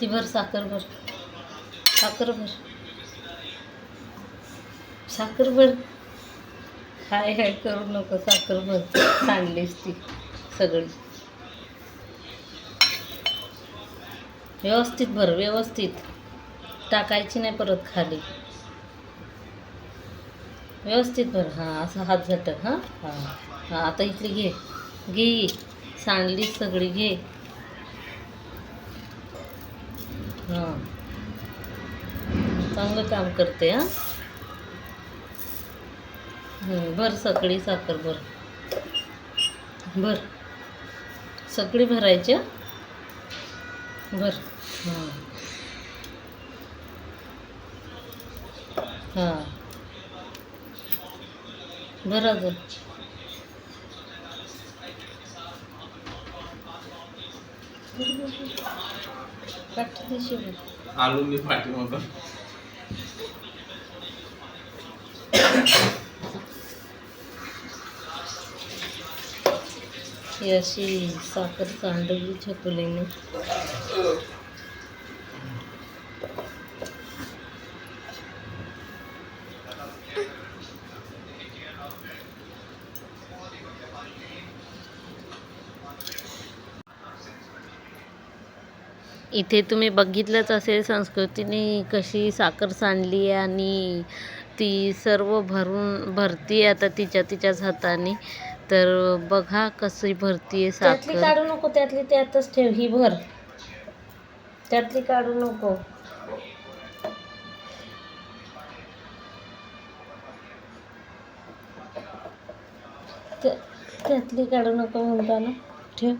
ती भर साखर भर. साखर भर. साखर भर. हाय हाय करू नको साखर भर. सांडलीस ती सगळी. व्यवस्थित भर व्यवस्थित. टाकायची नाही परत खाली. व्यवस्थित भर. हां असं हात झटक. हां हां हां. आता इथली घे. घे. सांडली सगळी घे. हां. चांगलं काम करते हां. भर सगळी साखर भर. भर. सगळी भरायची भर. हां. हां. भर अजून पाठीशी भर आलू मी पाठीमागं मग अशी साखर सांडली छकुलीने इथे तुम्ही बघितलंच असेल संस्कृतीने कशी साखर सांडली आहे आणि ती सर्व भरून भरती आता तिच्या तिच्याच हाताने. तर बघा कशी भरती आहे साखर. काढू नको त्यातली त्यातच ठेव ही भर. त्यातली काढू नको. त्या- त्यातली काढू नको म्हणता ना ठेव.